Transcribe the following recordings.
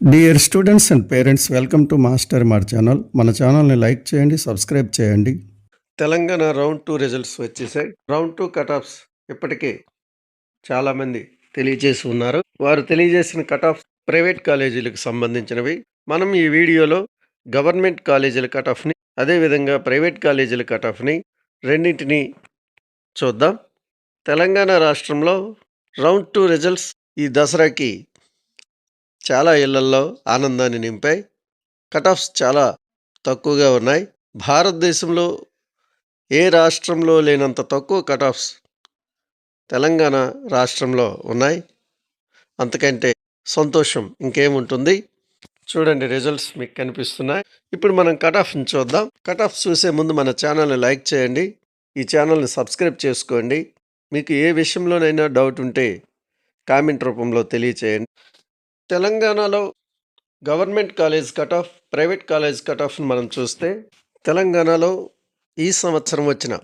Dear students and parents welcome to master మార్ channel మన ఛానల్ని లైక్ చేయండి సబ్స్క్రైబ్ చేయండి. తెలంగాణ రౌండ్ టూ రిజల్ట్స్ వచ్చేసాయి. రౌండ్ టూ కటాఫ్స్ ఇప్పటికే చాలామంది తెలియజేసి ఉన్నారు. వారు తెలియజేసిన కట్ ఆఫ్ ప్రైవేట్ కాలేజీలకు సంబంధించినవి. మనం ఈ వీడియోలో గవర్నమెంట్ కాలేజీల కట్ ఆఫ్ని అదేవిధంగా ప్రైవేట్ కాలేజీల కట్ ఆఫ్ని రెండింటిని చూద్దాం. తెలంగాణ రాష్ట్రంలో రౌండ్ టూ రిజల్ట్స్ ఈ దసరాకి చాలా ఇళ్ళల్లో ఆనందాన్ని నింపాయి. కట్ ఆఫ్స్ చాలా తక్కువగా ఉన్నాయి. భారతదేశంలో ఏ రాష్ట్రంలో లేనంత తక్కువ కటాఫ్స్ తెలంగాణ రాష్ట్రంలో ఉన్నాయి. అంతకంటే సంతోషం ఇంకేముంటుంది? చూడండి రిజల్ట్స్ మీకు కనిపిస్తున్నాయి. ఇప్పుడు మనం కట్ ఆఫ్ని చూద్దాం. కటాఫ్ చూసే ముందు మన ఛానల్ని లైక్ చేయండి. ఈ ఛానల్ని సబ్స్క్రైబ్ చేసుకోండి. మీకు ఏ విషయంలోనైనా డౌట్ ఉంటే కామెంట్ రూపంలో తెలియచేయండి. తెలంగాణలో government college cut off private college cut ఆఫ్ని మనం చూస్తే తెలంగాణలో ఈ సంవత్సరం వచ్చిన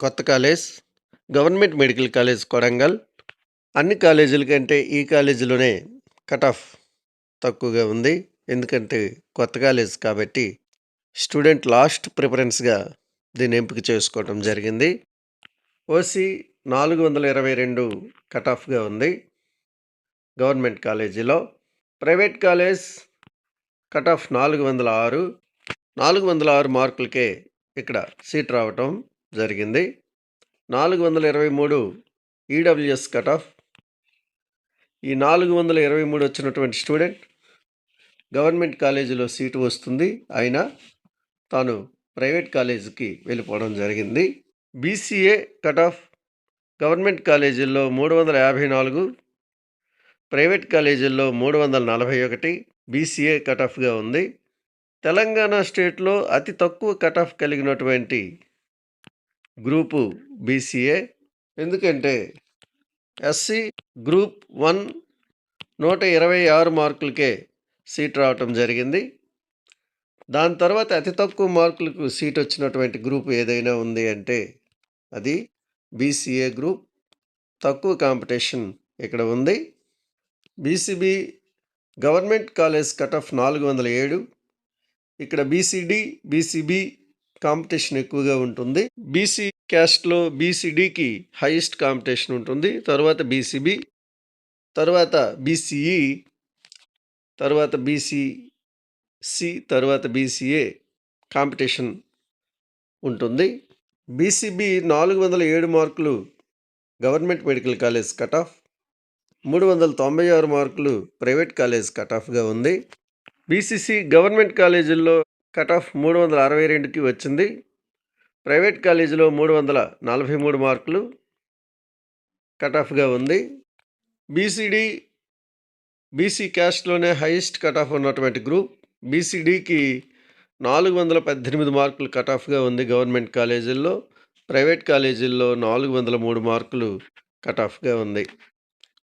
కొత్త college government medical college Kodangal. అన్ని కాలేజీల కంటే ఈ కాలేజీలోనే కట్ ఆఫ్ తక్కువగా ఉంది. ఎందుకంటే కొత్త కాలేజ్ కాబట్టి స్టూడెంట్ లాస్ట్ ప్రిఫరెన్స్గా దీన్ని ఎంపిక చేసుకోవడం జరిగింది. ఓసీ నాలుగు వందల ఇరవై రెండు కట్ ఆఫ్గా ఉంది. గవర్నమెంట్ కాలేజీలో. ప్రైవేట్ కాలేజ్ కట్ ఆఫ్ నాలుగు వందల ఆరు. నాలుగు వందల ఆరు మార్కులకే ఇక్కడ సీట్ రావటం జరిగింది. నాలుగు వందల ఇరవై మూడు ఈడబ్ల్యూఎస్ కట్ ఆఫ్. ఈ నాలుగు వందల ఇరవై మూడు వచ్చినటువంటి స్టూడెంట్ గవర్నమెంట్ కాలేజీలో సీటు వస్తుంది. అయినా తాను ప్రైవేట్ కాలేజీకి వెళ్ళిపోవడం జరిగింది. బీసీఏ కట్ ఆఫ్ గవర్నమెంట్ కాలేజీల్లో మూడు వందల యాభై నాలుగు. ప్రైవేట్ కాలేజీల్లో మూడు వందల నలభై ఒకటి బీసీఏ కట్ ఆఫ్గా ఉంది. తెలంగాణ స్టేట్లో అతి తక్కువ కట్ ఆఫ్ కలిగినటువంటి గ్రూపు బీసీఏ. ఎందుకంటే ఎస్సీ గ్రూప్ వన్ నూట ఇరవై ఆరు మార్కులకే సీట్ రావటం జరిగింది. దాని తర్వాత అతి తక్కువ మార్కులకు సీట్ వచ్చినటువంటి గ్రూప్ ఏదైనా ఉంది అంటే అది బీసీఏ గ్రూప్. తక్కువ కాంపిటీషన్ ఇక్కడ ఉంది. BCB government college cut off నాలుగు వందల ఏడు. ఇక్కడ బీసీడి బీసీబీ కాంపిటీషన్ ఎక్కువగా ఉంటుంది. బీసీ క్యాస్ట్లో బీసీడీకి హైయెస్ట్ కాంపిటీషన్ ఉంటుంది. తర్వాత బీసీబీ తర్వాత బీసీఈ తర్వాత బీసీసి తర్వాత బీసీఏ కాంపిటీషన్ ఉంటుంది. బీసీబీ నాలుగు వందల ఏడు మార్కులు government medical college cut off మూడు వందల తొంభై ఆరు మార్కులు ప్రైవేట్ కాలేజ్ కట్ ఆఫ్గా ఉంది. బీసీసీ గవర్నమెంట్ కాలేజీల్లో కట్ ఆఫ్ మూడు వందల అరవై రెండుకి వచ్చింది. ప్రైవేట్ కాలేజీలో మూడు వందల నలభై మూడు మార్కులు కట్ ఆఫ్గా ఉంది. B C D B C క్యాస్ట్లోనే highest cut off ఉన్నటువంటి గ్రూప్. బీసీడీకి నాలుగు వందల పద్దెనిమిది మార్కులు కట్ ఆఫ్గా ఉంది గవర్నమెంట్ కాలేజీల్లో. ప్రైవేట్ కాలేజీల్లో నాలుగు వందల మూడు మార్కులు కట్ ఆఫ్గా ఉంది.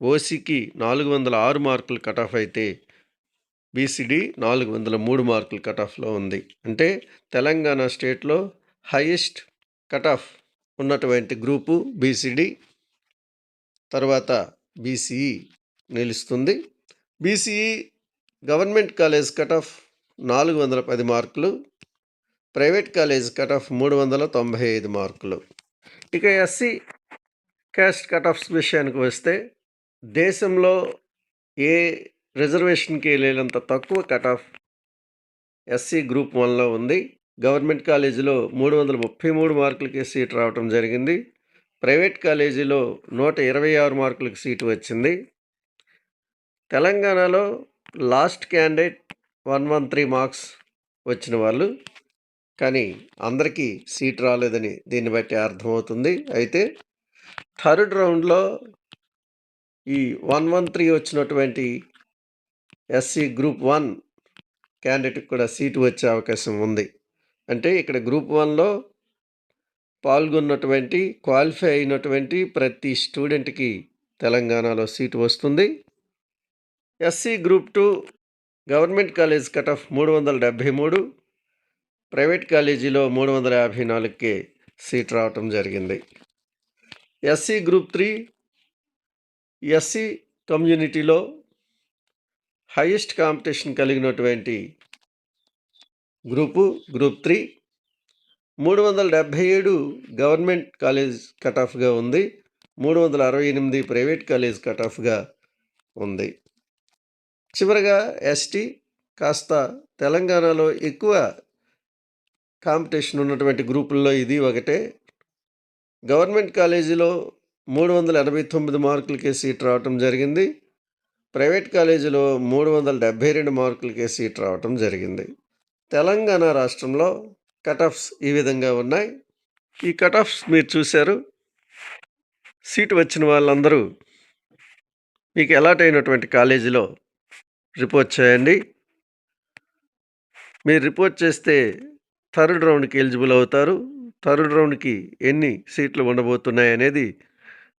ఓసీకి నాలుగు వందల ఆరు మార్కులు కట్ ఆఫ్ అయితే బీసీడీ నాలుగు వందల మూడు మార్కులు కట్ ఆఫ్లో ఉంది. అంటే తెలంగాణ స్టేట్లో హైయెస్ట్ కట్ ఆఫ్ ఉన్నటువంటి గ్రూపు బీసీడీ తర్వాత బీసీఈ నిలుస్తుంది. B C E government college cut off నాలుగు వందల పది మార్కులు ప్రైవేట్ కాలేజ్ కట్ ఆఫ్ మూడు వందల తొంభై ఐదు మార్కులు. ఇక ఎస్సీ క్యాస్ట్ కట్ ఆఫ్స్ విషయానికి వస్తే దేశంలో ఏ రిజర్వేషన్కి లేనంత తక్కువ కట్ ఆఫ్ ఎస్సీ గ్రూప్ వన్లో ఉంది. గవర్నమెంట్ కాలేజీలో మూడు వందల ముప్పై మూడు మార్కులకి సీట్ రావటం జరిగింది. ప్రైవేట్ కాలేజీలో నూట ఇరవై ఆరు మార్కులకి సీటు వచ్చింది. తెలంగాణలో last candidate one one three marks వచ్చిన వాళ్ళు. కానీ అందరికీ సీట్ రాలేదని దీన్ని బట్టి అర్థమవుతుంది. అయితే థర్డ్ రౌండ్లో ఈ వన్ వన్ త్రీ వచ్చినటువంటి ఎస్సీ గ్రూప్ వన్ క్యాండిడేట్కి కూడా సీటు వచ్చే అవకాశం ఉంది. అంటే ఇక్కడ గ్రూప్ వన్లో పాల్గొన్నటువంటి క్వాలిఫై అయినటువంటి ప్రతి స్టూడెంట్కి తెలంగాణలో సీటు వస్తుంది. SC group two government college cut off మూడు వందల డెబ్భై మూడు ప్రైవేట్ కాలేజీలో మూడు వందల యాభై నాలుగుకి సీట్ రావటం జరిగింది. ఎస్సీ గ్రూప్ త్రీ ఎస్సీ కమ్యూనిటీలో హైయెస్ట్ కాంపిటీషన్ కలిగినటువంటి గ్రూపు గ్రూప్ త్రీ. మూడు వందల డెబ్భై ఏడు గవర్నమెంట్ కాలేజ్ కట్ ఆఫ్గా ఉంది. మూడు వందల అరవై ఎనిమిది ప్రైవేట్ కాలేజ్ కట్ ఆఫ్గా ఉంది. చివరగా ఎస్టీ కాస్త తెలంగాణలో ఎక్కువ కాంపిటీషన్ ఉన్నటువంటి గ్రూపుల్లో ఇది ఒకటే. గవర్నమెంట్ కాలేజీలో మూడు వందల ఎనభై తొమ్మిది మార్కులకే సీట్ రావటం జరిగింది. ప్రైవేట్ కాలేజీలో మూడు వందల డెబ్భై రెండు మార్కులకే సీట్ రావటం జరిగింది. తెలంగాణ రాష్ట్రంలో కటాఫ్స్ ఈ విధంగా ఉన్నాయి. ఈ కటాఫ్స్ మీరు చూశారు. సీటు వచ్చిన వాళ్ళందరూ మీకు అలాట్ అయినటువంటి కాలేజీలో రిపోర్ట్ చేయండి. మీరు రిపోర్ట్ చేస్తే థర్డ్ రౌండ్కి ఎలిజిబుల్ అవుతారు. థర్డ్ రౌండ్కి ఎన్ని సీట్లు ఉండబోతున్నాయి అనేది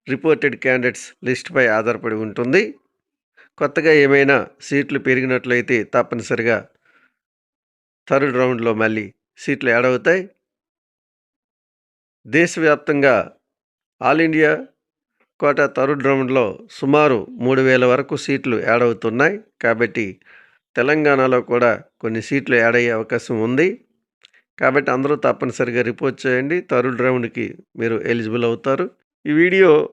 రిపోర్టెడ్ క్యాండిడేట్స్ లిస్ట్పై ఆధారపడి ఉంటుంది. కొత్తగా ఏమైనా సీట్లు పెరిగినట్లయితే తప్పనిసరిగా థర్డ్ రౌండ్లో మళ్ళీ సీట్లు యాడ్ అవుతాయి. దేశవ్యాప్తంగా ఆల్ ఇండియా కోట థర్డ్ రౌండ్లో సుమారు మూడు వేల వరకు సీట్లు యాడ్ అవుతున్నాయి. కాబట్టి తెలంగాణలో కూడా కొన్ని సీట్లు యాడ్ అయ్యే అవకాశం ఉంది. కాబట్టి అందరూ తప్పనిసరిగా రిపోర్ట్ చేయండి. థర్డ్ రౌండ్కి మీరు ఎలిజిబుల్ అవుతారు. ఈ వీడియో